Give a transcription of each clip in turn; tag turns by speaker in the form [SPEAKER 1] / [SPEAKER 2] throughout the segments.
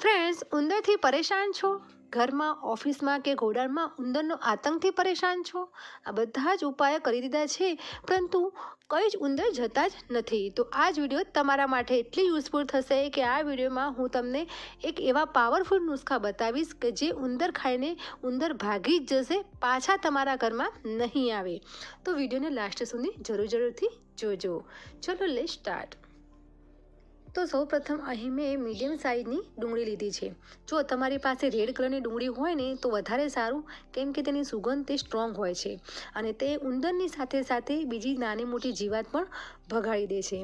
[SPEAKER 1] Friends ઉંદરથી પરેશાન છો? ઘરમાં, ઓફિસમાં કે ગોડાઉનમાં ઉંદરનો આતંકથી પરેશાન છો? આ બધા જ ઉપાયો કરી દીધા છે, પરંતુ કંઈ જ ઉંદર જતા જ નથી. તો આ જ વીડિયો તમારા માટે એટલી યુઝફુલ થશે કે આ વિડીયોમાં હું તમને એક એવા પાવરફુલ નુસ્ખા બતાવીશ કે જે ઉંદર ખાઈને ઉંદર ભાગી જ જશે, પાછા તમારા ઘરમાં નહીં આવે. તો વિડીયોને લાસ્ટ સુધી જરૂર જરૂરથી જોજો. ચલો લે સ્ટાર્ટ તો સૌ પ્રથમ અહીં મેં મીડિયમ સાઇઝની ડુંગળી લીધી છે. જો તમારી પાસે રેડ કલરની ડુંગળી હોય ને, તો વધારે સારું, કેમ કે તેની સુગંધ તે સ્ટ્રોંગ હોય છે. અને તે ઉંદરની સાથે સાથે બીજી નાની મોટી જીવાત પણ ભગાડી દે છે.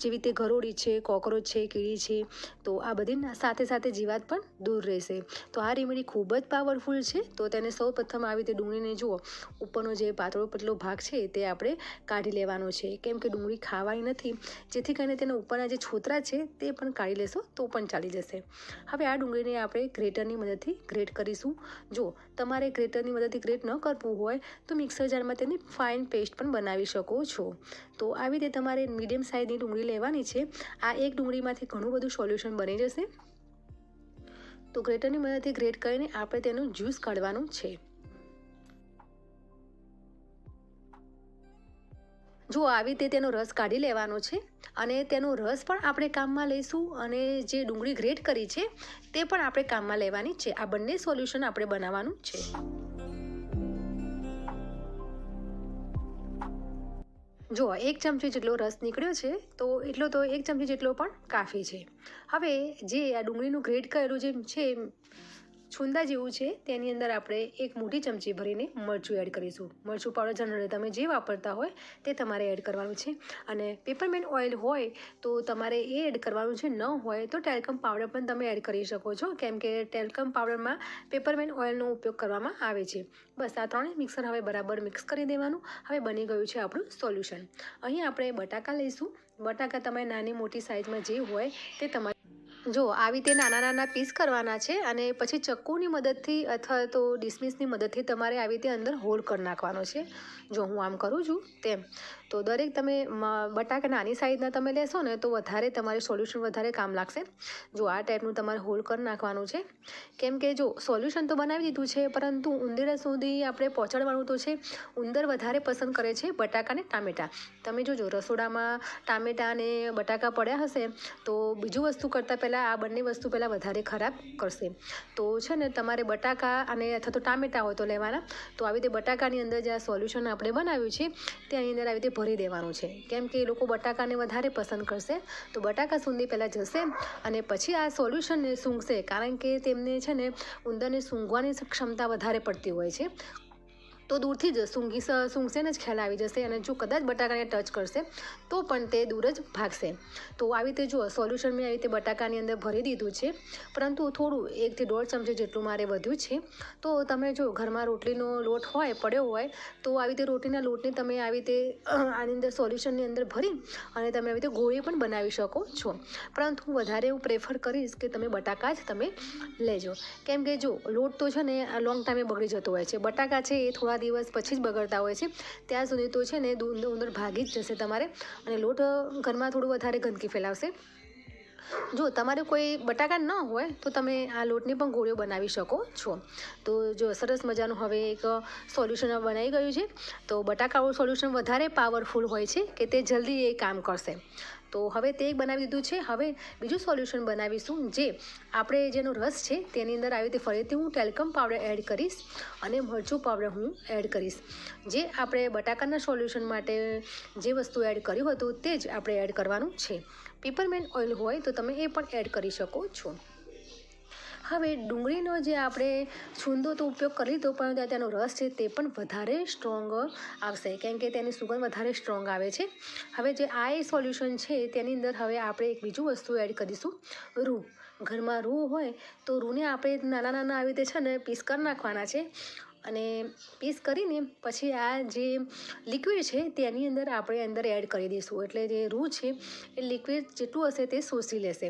[SPEAKER 1] જેવી રીતે ગરોળી છે, કોકરોચ છે, કીડી છે, તો આ બધી સાથે સાથે જીવાત પણ દૂર રહેશે. તો આ રેમેડી ખૂબ જ પાવરફુલ છે. તો તેને સૌ પ્રથમ આવી રીતે ડુંગળીને જુઓ. ઉપરનો જે પાતળો પતલો ભાગ છે તે આપણે કાઢી લેવાનો છે. કેમ કે ડુંગળી ખાવાની નથી, જેથી કરીને તેના ઉપરના જે છોતરા છે તે પણ કાઢી લેશો તો પણ ચાલી જશે. હવે આ ડુંગળીને આપણે ગ્રેટરની મદદથી ગ્રેટ કરીશું. જો તમારે ગ્રેટરની મદદથી ગ્રેટ ન કરવું હોય, તો મિક્સર જારમાં તેની ફાઇન પેસ્ટ પણ બનાવી શકો છો. તો આવી રીતે તમારે મીડિયમ સાઇઝની ડુંગળી લેવાની છે, આ એક ડુંગળીમાંથી ઘણું બધું સોલ્યુશન બની જશે. તો ગ્રેટરની મદદથી ગ્રેટ કરીને આપણે તેનું જ્યુસ કાઢવાનું છે. જો આવી રીતે તેનો રસ કાઢી લેવાનો છે, અને તેનો રસ પણ આપણે કામમાં લઈશું, અને જે ડુંગળી ગ્રેટ કરી છે, તે પણ આપણે કામમાં લેવાની છે. આ બંને સોલ્યુશન આપણે બનાવવાનું છે. જો, એક ચમચી જેટલો રસ નીકળ્યો છે, તો એટલો તો એક ચમચી જેટલો પણ કાફી છે. હવે જે આ ડુંગળીનું ગ્રેટ કરેલું જે છે છુંદા જેવું છે, તેની અંદર આપણે એક મોટી ચમચી ભરીને મરચું એડ કરીશું. મરચું પાવડર જનરલી તમે જે વાપરતા હોય, તે તમારે એડ કરવાનું છે. અને પેપરમેન્ટ ઓઇલ હોય, તો તમારે એ એડ કરવાનું છે. ન હોય, તો ટેલ્કમ પાવડર પણ તમે એડ કરી શકો છો. કેમ કે ટેલ્કમ પાવડરમાં પેપરમેન્ટ ઓઇલનો ઉપયોગ કરવામાં આવે છે. બસ, આ ત્રણેય મિક્સર હવે બરાબર મિક્સ કરી દેવાનું. હવે બની ગયું છે આપણું સોલ્યુશન અહીં આપણે બટાકા લઈશું. બટાકા તમે નાની મોટી સાઇઝમાં જે હોય, તે તમારે જો, આવી રીતે નાના નાના પીસ કરવાના છે અને પછી ચક્કુની મદદથી અથવા તો ડિસમિસની મદદથી તમારે આવી રીતે અંદર હોલ કરી નાખવાનો છે. જો હું આમ કરું છું તેમ. તો દરેક તમે બટાકા નાની સાઈઝના તમે લેશો ને તો વધારે તમારે સોલ્યુશન વધારે કામ લાગશે. જો આ ટાઈપનું તમારે હોલ કરી નાખવાનું છે. કેમ કે જો સોલ્યુશન તો બનાવી દીધું છે, પરંતુ ઉંદરા સુધી આપણે પહોંચાડવાનું તો છે. ઉંદર વધારે પસંદ કરે છે બટાકા ને ટામેટાં. તમે જોજો, રસોડામાં ટામેટાં અને બટાકા પડ્યા હશે, તો બીજું વસ્તુ કરતાં પહેલાં આ બંને વસ્તુ પહેલાં વધારે ખરાબ કરશે. તો છે ને, તમારે બટાકા અને અથવા તો ટામેટાં હોય તો લેવાના. તો આવી રીતે બટાકાની અંદર જે આ સોલ્યુશન આપણે બનાવ્યું છે, તેની અંદર આવી રીતે ભરી દેવાનું છે. કેમ કે એ લોકો બટાકાને વધારે પસંદ કરશે. તો બટાકા સુધી પહેલાં જશે અને પછી આ સોલ્યુશનને સૂંઘશે. કારણ કે તેમને છે ને ઉંદરને સૂંઘવાની ક્ષમતા વધારે પડતી હોય છે. તો દૂરથી જ સૂંઘી સૂંઘશે ને જ ખ્યાલ આવી જશે અને જો કદાચ બટાકાને ટચ કરશે, તો પણ તે દૂર જ ભાગશે. તો આવી રીતે જુઓ સોલ્યુશન મેં આવી રીતે બટાકાની અંદર ભરી દીધું છે. પરંતુ થોડું એકથી દોઢ ચમચી જેટલું મારે વધ્યું છે. તો તમે જો ઘરમાં રોટલીનો લોટ હોય, પડ્યો હોય, તો આવી રીતે રોટલીના લોટને તમે આવી રીતે, આની અંદર સોલ્યુશનની અંદર ભરી અને તમે આવી રીતે ગોળી પણ બનાવી શકો છો. પરંતુ હું વધારે હું પ્રેફર કરીશ કે તમે બટાકા જ તમે લેજો. કેમ કે જો, લોટ તો છે ને લોંગ ટાઈમે બગડી જતો હોય છે. બટાકા છે એ થોડા દિવસ પછી જ બગડતા હોય છે. ત્યાં સુધી તો છે ને ઉંદર ભાગી જ જશે તમારે અને લોટ ઘરમાં થોડું વધારે ગંદકી ફેલાવશે. જો તમારે કોઈ બટાકા ન હોય તો તમે આ લોટની પણ ગોળીઓ બનાવી શકો છો. તો જો સરસ મજાનું હવે એક સોલ્યુશન બનાવી ગયું છે. તો બટાકાવાળું સોલ્યુશન વધારે પાવરફુલ હોય છે કે તે જલ્દી એ કામ કરશે. તો હવે તે એક બનાવી દીધું છે. હવે બીજું સોલ્યુશન બનાવીશું જે આપણે જેનો રસ છે તેની અંદર આવી રીતે ફરીથી હું ટેલ્કમ પાવડર એડ કરીશ અને મરચું પાવડર હું એડ કરીશ. જે આપણે બટાકાના સોલ્યુશન માટે જે વસ્તુ એડ કર્યું હતું તે જ આપણે એડ કરવાનું છે. પીપરમેન્ટ ઓઇલ હોય તો તમે એ પણ એડ કરી શકો છો. હવે ડુંગળીનો જે આપણે છૂંદો તો ઉપયોગ કરી લીધો પણ તેનો રસ છે તે પણ વધારે સ્ટ્રોંગ આવશે. કેમ કે તેની સુગંધ વધારે સ્ટ્રોંગ આવે છે. હવે જે આ એ સોલ્યુશન છે તેની અંદર હવે આપણે એક બીજું વસ્તુ એડ કરીશું. રૂ. ઘરમાં રૂ હોય તો રૂને આપણે નાના નાના આવી રીતે છે ને પીસ કરી નાખવાના છે. અને પીસ કરીને પછી આ જે લિક્વિડ છે તેની અંદર આપણે અંદર એડ કરી દઈશું. એટલે જે રૂ છે, એ લિક્વિડ જેટલું હશે તે શોષી લેશે.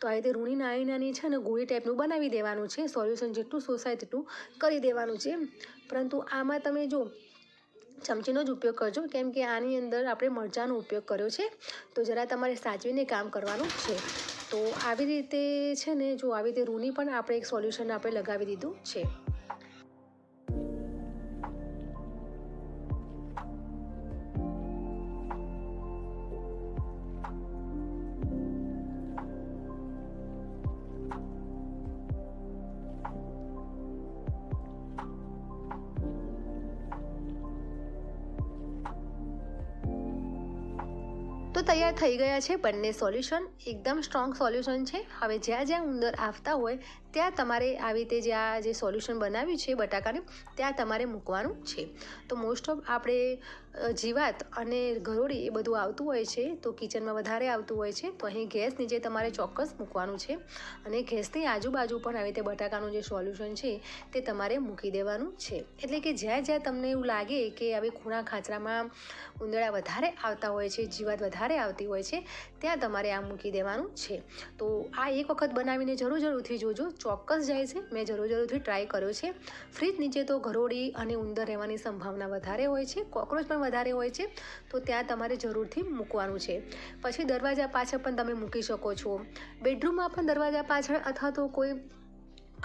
[SPEAKER 1] તો આ રીતે રૂની નાની નાની છે ને ગોળી ટાઈપનું બનાવી દેવાનું છે. સોલ્યુશન જેટલું શોષાય તેટલું કરી દેવાનું છે. પરંતુ આમાં તમે જો ચમચીનો જ ઉપયોગ કરજો. કેમ કે આની અંદર આપણે મરચાંનો ઉપયોગ કર્યો છે. તો જરા તમારે સાચવીને કામ કરવાનું છે. તો આવી રીતે છે ને જો આવી રીતે રૂની પણ આપણે એક સોલ્યુશન આપણે લગાવી દીધું છે. તો તૈયાર થઈ ગયા છે બંને સોલ્યુશન. એકદમ સ્ટ્રોંગ સોલ્યુશન છે. હવે જ્યાં જ્યાં ઉંદર આવતા હોય ત્યાં તમારે આવી રીતે જે આ જે સોલ્યુશન બનાવ્યું છે બટાકાનું, ત્યાં તમારે મૂકવાનું છે. તો મોસ્ટ ઓફ આપણે જીવાત અને ગરોળી એ બધું આવતું હોય છે, તો કિચનમાં વધારે આવતું હોય છે, તો અહીં ગેસ નીચે તમારે ચોક્કસ મૂકવાનું છે. અને ગેસની આજુબાજુ પણ આવી રીતે બટાકાનું જે સોલ્યુશન છે, તે તમારે મૂકી દેવાનું છે. એટલે કે જ્યાં જ્યાં તમને એવું લાગે કે આવી ખૂણા ખાંચરામાં ઉંદરડા વધારે આવતા હોય છે, જીવાત વધારે આવતી હોય છે, ત્યાં તમારે આ મૂકી દેવાનું છે. તો આ એક વખત બનાવીને જરૂર જરૂરથી જોજો. ચોક્કસ જાય છે. મેં જરૂર જરૂરથી ટ્રાય કર્યો છે. ફ્રીજ નીચે તો ઘરોડી અને ઉંદર રહેવાની સંભાવના વધારે હોય છે. કોકરોચ પણ વધારે હોય છે. તો ત્યાં તમારે જરૂરથી મૂકવાનું છે. પછી દરવાજા પાછળ પણ તમે મૂકી શકો છો. બેડરૂમમાં પણ દરવાજા પાછળ અથવા તો કોઈ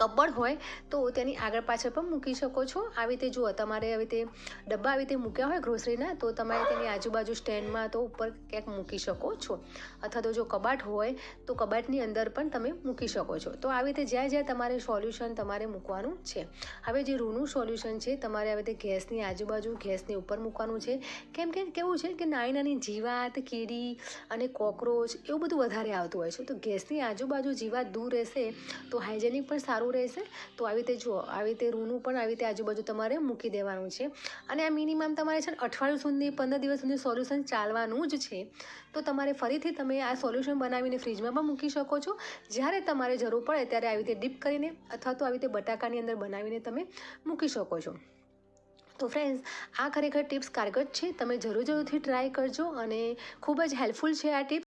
[SPEAKER 1] કપડ હોય, તો તેની આગળ પાછળ પણ મૂકી શકો છો. આવી રીતે જુઓ, તમારે આવી રીતે ડબ્બા આવી રીતે મૂક્યા હોય ગ્રોસરીના તો તમારે તેની આજુબાજુ સ્ટેન્ડમાં તો ઉપર ક્યાંક મૂકી શકો છો. અથવા તો જો કબાટ હોય, તો કબાટની અંદર પણ તમે મૂકી શકો છો. તો આવી રીતે જ્યાં જ્યાં તમારે સોલ્યુશન તમારે મૂકવાનું છે. હવે જે રૂનું સોલ્યુશન છે, તમારે આવી રીતે ગેસની આજુબાજુ ગેસની ઉપર મૂકવાનું છે. કેમ કે કેવું છે કે નાની નાની જીવાત, કીડી અને કોકરોચ એવું બધું વધારે આવતું હોય છે. તો ગેસની આજુબાજુ જીવાત દૂર રહેશે, તો હાઇજેનિક પણ સારું રહેશે, તો આવી રીતે જુઓ, આવી રીતે રૂનું પણ આવી રીતે આજુબાજુ તમારે મૂકી દેવાનું છે. અને આ મિનિમમ તમારે છે ને અઠવાડિયું સુધી, પંદર દિવસ સુધી સોલ્યુશન ચાલવાનું જ છે. તો તમારે ફરીથી તમે આ સોલ્યુશન બનાવીને ફ્રીજમાં પણ મૂકી શકો છો. જ્યારે તમારે જરૂર પડે ત્યારે આવી રીતે ડીપ કરીને અથવા તો આવી રીતે બટાકાની અંદર બનાવીને તમે મૂકી શકો છો. તો ફ્રેન્ડ્સ આ ખરેખર ટિપ્સ કારગર છે. તમે જરૂર જરૂરથી ટ્રાય કરજો અને ખૂબ જ હેલ્પફુલ છે આ ટિપ્સ